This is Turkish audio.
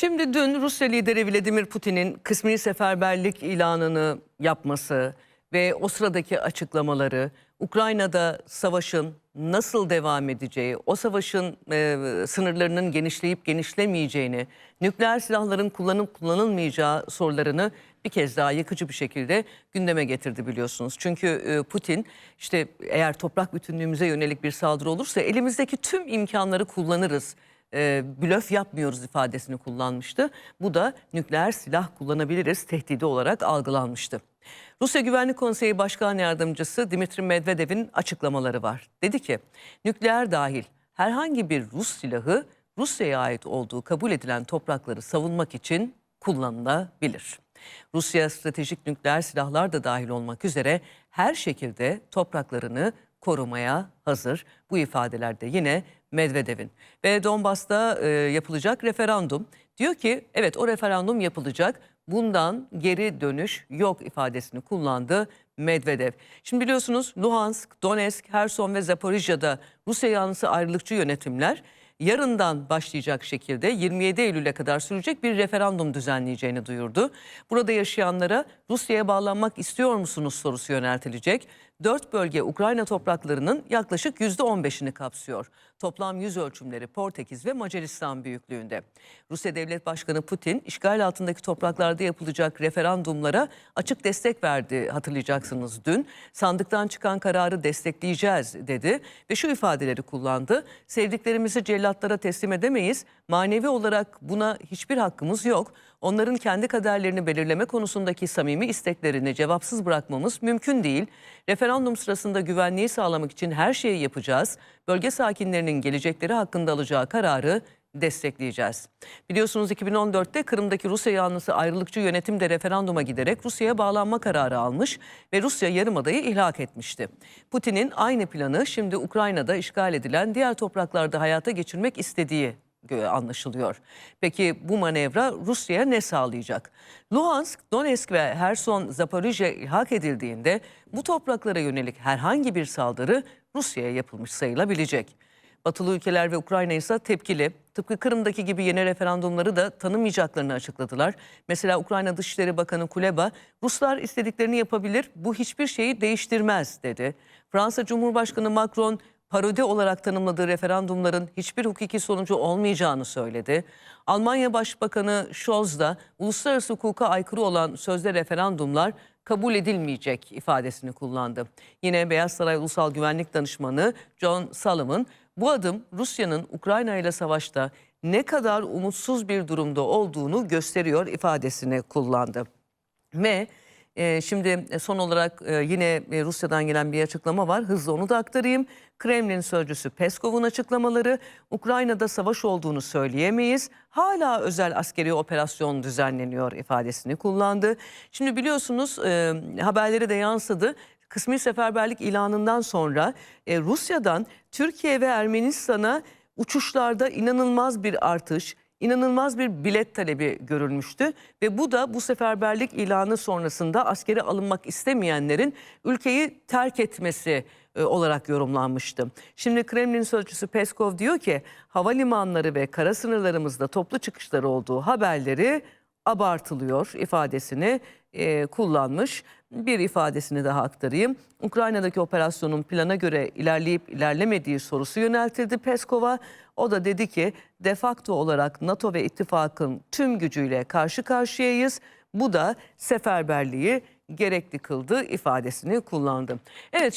Şimdi dün Rusya lideri Vladimir Putin'in kısmi seferberlik ilanını yapması ve o sıradaki açıklamaları, Ukrayna'da savaşın nasıl devam edeceği, o savaşın e, sınırlarının genişleyip genişlemeyeceğini, nükleer silahların kullanıp kullanılmayacağı sorularını bir kez daha yakıcı bir şekilde gündeme getirdi biliyorsunuz. Çünkü e, Putin işte eğer toprak bütünlüğümüze yönelik bir saldırı olursa elimizdeki tüm imkanları kullanırız e, blöf yapmıyoruz ifadesini kullanmıştı. Bu da nükleer silah kullanabiliriz tehdidi olarak algılanmıştı. Rusya Güvenlik Konseyi Başkan Yardımcısı Dimitri Medvedev'in açıklamaları var. Dedi ki nükleer dahil herhangi bir Rus silahı Rusya'ya ait olduğu kabul edilen toprakları savunmak için kullanılabilir. Rusya stratejik nükleer silahlar da dahil olmak üzere her şekilde topraklarını korumaya hazır. Bu ifadelerde yine Medvedev'in. Ve Donbas'ta e, yapılacak referandum. Diyor ki evet o referandum yapılacak. Bundan geri dönüş yok ifadesini kullandı Medvedev. Şimdi biliyorsunuz Luhansk, Donetsk, Herson ve Zaporijya'da Rusya yanlısı ayrılıkçı yönetimler yarından başlayacak şekilde 27 Eylül'e kadar sürecek bir referandum düzenleyeceğini duyurdu. Burada yaşayanlara Rusya'ya bağlanmak istiyor musunuz sorusu yöneltilecek. Dört bölge Ukrayna topraklarının yaklaşık %15'ini kapsıyor. Toplam yüz ölçümleri Portekiz ve Macaristan büyüklüğünde. Rusya Devlet Başkanı Putin işgal altındaki topraklarda yapılacak referandumlara açık destek verdi hatırlayacaksınız dün. Sandıktan çıkan kararı destekleyeceğiz dedi ve şu ifadeleri kullandı. Sevdiklerimizi cellatlara teslim edemeyiz. Manevi olarak buna hiçbir hakkımız yok. Onların kendi kaderlerini belirleme konusundaki samimi isteklerini cevapsız bırakmamız mümkün değil. Referandum sırasında güvenliği sağlamak için her şeyi yapacağız. Bölge sakinlerinin gelecekleri hakkında alacağı kararı destekleyeceğiz. Biliyorsunuz 2014'te Kırım'daki Rusya yanlısı ayrılıkçı yönetim de referanduma giderek Rusya'ya bağlanma kararı almış ve Rusya yarımadayı ihlak etmişti. Putin'in aynı planı şimdi Ukrayna'da işgal edilen diğer topraklarda hayata geçirmek istediği anlaşılıyor. Peki bu manevra Rusya'ya ne sağlayacak? Luhansk, Donetsk ve Herson, Zaporijya ilhak edildiğinde bu topraklara yönelik herhangi bir saldırı Rusya'ya yapılmış sayılabilecek. Batılı ülkeler ve Ukrayna ise tepkili. Tıpkı Kırım'daki gibi yeni referandumları da tanımayacaklarını açıkladılar. Mesela Ukrayna Dışişleri Bakanı Kuleba, Ruslar istediklerini yapabilir, bu hiçbir şeyi değiştirmez dedi. Fransa Cumhurbaşkanı Macron, parodi olarak tanımladığı referandumların hiçbir hukuki sonucu olmayacağını söyledi. Almanya Başbakanı Scholz da uluslararası hukuka aykırı olan sözde referandumlar kabul edilmeyecek ifadesini kullandı. Yine Beyaz Saray Ulusal Güvenlik Danışmanı John Sullivan bu adım Rusya'nın Ukrayna ile savaşta ne kadar umutsuz bir durumda olduğunu gösteriyor ifadesini kullandı. Ve e, şimdi son olarak e, yine e, Rusya'dan gelen bir açıklama var. Hızlı onu da aktarayım. Kremlin sözcüsü Peskov'un açıklamaları Ukrayna'da savaş olduğunu söyleyemeyiz. Hala özel askeri operasyon düzenleniyor ifadesini kullandı. Şimdi biliyorsunuz e, haberleri de yansıdı. Kısmi seferberlik ilanından sonra e, Rusya'dan Türkiye ve Ermenistan'a uçuşlarda inanılmaz bir artış, inanılmaz bir bilet talebi görülmüştü ve bu da bu seferberlik ilanı sonrasında askere alınmak istemeyenlerin ülkeyi terk etmesi e, olarak yorumlanmıştı. Şimdi Kremlin sözcüsü Peskov diyor ki havalimanları ve kara sınırlarımızda toplu çıkışlar olduğu haberleri abartılıyor ifadesini e, kullanmış. Bir ifadesini daha aktarayım. Ukrayna'daki operasyonun plana göre ilerleyip ilerlemediği sorusu yöneltildi Peskov'a. O da dedi ki de facto olarak NATO ve ittifakın tüm gücüyle karşı karşıyayız. Bu da seferberliği gerekli kıldı ifadesini kullandı. Evet